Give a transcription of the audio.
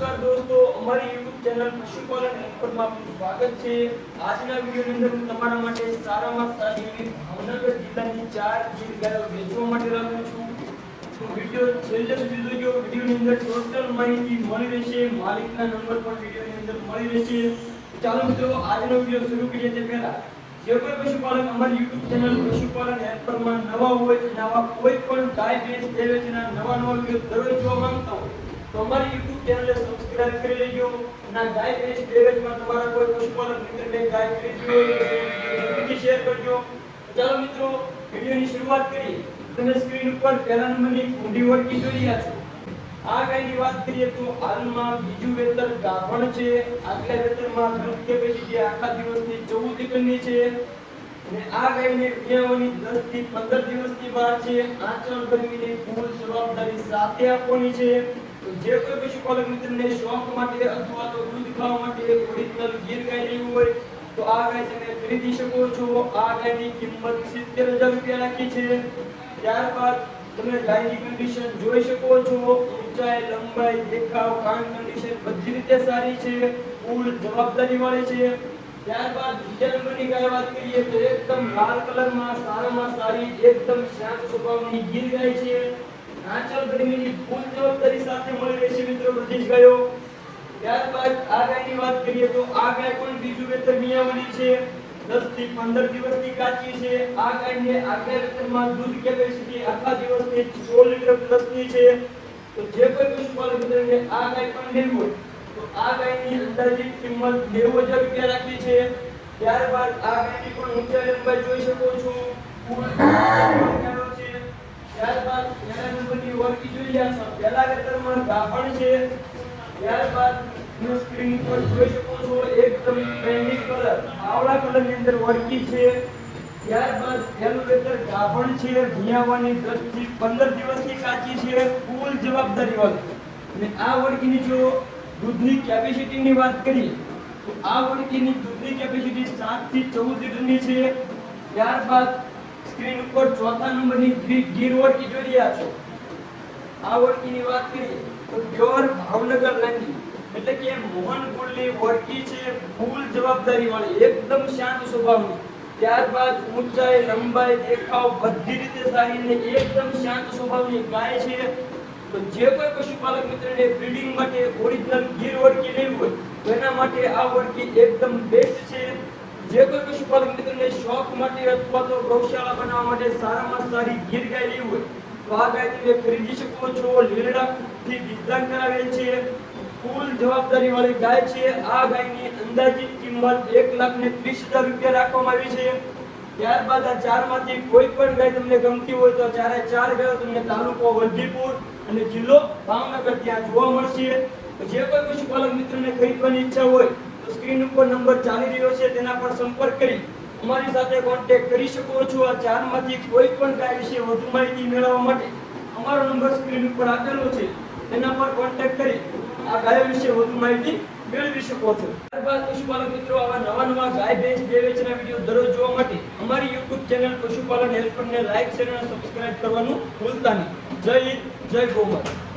નમસ્કાર દોસ્તો, અમારી YouTube ચેનલ પશુપાલન એક્સપર્ટમાં આપનું સ્વાગત છે. આજના વિડિયોની અંદર હું તમારા માટે સારામાં સારી એવી ભાવનગર જિલ્લાની ચાર ગીર ગાયો વેચવા માટે લાવ્યો છું. તો વિડિયો છેલ્લે સુધી જોજો. વિડિયોની અંદર ટોટલ માહિતી મળી રહેશે. માલિકના નંબર પણ વિડિયોની અંદર મળી રહેશે. ચાલો મિત્રો, આજનો વીડિયો શરૂ કરીએ તે પહેલા. જે કોઈ પશુપાલક અમારી YouTube ચેનલ પશુપાલન એક્સપર્ટમાં નવા હોય, નવા કોઈ પણ ગાય ભેંસ બે નવા નવા વીડિયો દરરોજ જોવા માંગતા હોય તો અમારી YouTube ચેનલને સબસ્ક્રાઇબ કરી લેજો. અને ગાય ભેંસ બે વેચમાં તમારા કોઈ પશુપાલક મિત્રને ગાય ખરીદવી હોય તો શેર કરજો. ચાલો મિત્રો, વિડિયોની શરૂઆત કરીએ. તમે સ્ક્રીન ઉપર પહેલા નંબરની કુંડી ઓળખી જોઈ રહ્યા છો. આ ગાયની વાત કરીએ તો હાલમાં બીજું વેતર ગાભણ છે. આગલા વેતરમાં દૂધ કેપેસિટી આખા દિવસની ચૌદ લીટરની છે. અને આ ગાયને વિયાવાની 10 થી 15 દિવસની વાર છે. આચરણ ગરમીની ફૂલ જવાબદારી સાથે આપવાની છે. જે કોઈ પશુપાલક મિત્રને શોખ માટે અથવા તો દૂધ ખાવા માટે ઓરિજિનલ ગીર ગાય લેવી હોય, તો આ ગાય તમે ખરીદી શકો છો. આ ગાયની કિંમત 70000 રૂપિયા રાખી છે. ત્યારબાદ તમે ગાયની કન્ડિશન જોઈ શકો છો. ઊંચાઈ, લંબાઈ, દેખાવ, કાન કન્ડિશન બધી રીતે સારી છે. કુલ જવાબદારી વાળી છે. ત્યારબાદ બીજા નંબરની ગાય વાત કરીએ તો એકદમ લાલ કલરમાં, સારામાં સારી, એકદમ શાંત સ્વભાવની ગીર ગાય છે. આંચલ ગરમીની ફૂલ મળી જ ગાયો ત્યારબાદ આ ગાયની વાત કરીએ તો આ ગાય બીજું વેતર મિયાવલી છે. 10 થી 15 દિવસની કાચી છે. આ ગાયને વેતરમાં દૂધ કેપેસિટી આખા દિવસની 16 લીટર પ્લસની છે. તો જે કોઈ પશુપાલક મિત્રને આ ગાય પણ લેવી હોય, તો આ ગાયની અંદાજિત કિંમત 90000 રૂપિયા રાખી છે. ત્યારબાદ આ ગાયની પણ ઊંચાઈ લંબાઈ જોઈ શકો છે. ત્યારબાદ 10 થી 15 દિવસની કાચી છે. ફૂલ જવાબદારી વાળી. અને આ વળગીની જો દૂધની કેપેસિટીની વાત કરી, તો આ વળગીની દૂધની કેપેસિટી 7 થી 14 લીટરની છે. ત્યારબાદ સ્ક્રીન ઉપર ચોથા નંબરની ગીર ઓળખી જોઈ રહ્યા છો. આ ઓળખીની વાત કરીએ તો પ્યોર ભાવનગર લાંગી, એટલે કે મોહન કુલની ઓળખી છે, ફૂલ જવાબદારી વાળી, એકદમ શાંત સ્વભાવની. ત્યારબાદ ઊંચાઈ, લંબાઈ, દેખાવ બધી રીતે સારી એકદમ શાંત સ્વભાવની ગાય છે. તો જે કોઈ પશુપાલક મિત્રને બ્રીડિંગ માટે ઓરિજિનલ ગીર ઓળખી લેવી હોય, તો એના માટે આ ઓળખી એકદમ બેસ્ટ છે. જે કોઈ પશુપાલક મિત્રને શોખ માટે અથવા તો ગૌશાળા બનાવવા માટે સારામાં સારી ગીર ગાય લેવી હોય, તો આ ગાય તમે ખરીદી શકો છો. લીલડાથી વિતરણ કરાવેલ છે. ફૂલ જવાબદારી વાળી ગાય છે. આ ગાયની અંદાજિત કિંમત એક લાખ ને ત્રીસ હજાર રૂપિયા રાખવામાં આવી છે. ત્યારબાદ આ ચારમાંથી કોઈ પણ ગાય તમને ગમતી હોય તો ચારે ચાર ગાયો તમને તાલુકો વલભીપુર અને જિલ્લો ભાવનગર ત્યાં જોવા મળશે. જે કોઈ પશુપાલક મિત્રને ખરીદવાની ઈચ્છા હોય તો સ્ક્રીન ઉપર નંબર ચાલી રહ્યો છે, તેના પર સંપર્ક કરી અમારી સાથે કોન્ટેક્ટ કરી શકો છો. આ ચારમાંથી કોઈ પણ ગાય વિશે વધુ માહિતી મેળવવા માટે અમારો નંબર સ્ક્રીન ઉપર આપેલો છે. તેના પર કોન્ટેક્ટ કરી આ ગાયો વિશે વધુ માહિતી મેળવી શકો છો. ત્યારબાદ પશુપાલક મિત્રો, આવા નવા નવા ગાય, ભેંસ, બે વેચના વીડિયો દરરોજ જોવા માટે અમારી યુટ્યુબ ચેનલ પશુપાલન હેલ્પરને લાઈક શેર અને સબસ્ક્રાઇબ કરવાનું ભૂલતા નહીં. જય હિન્દ, જય ગૌમાતા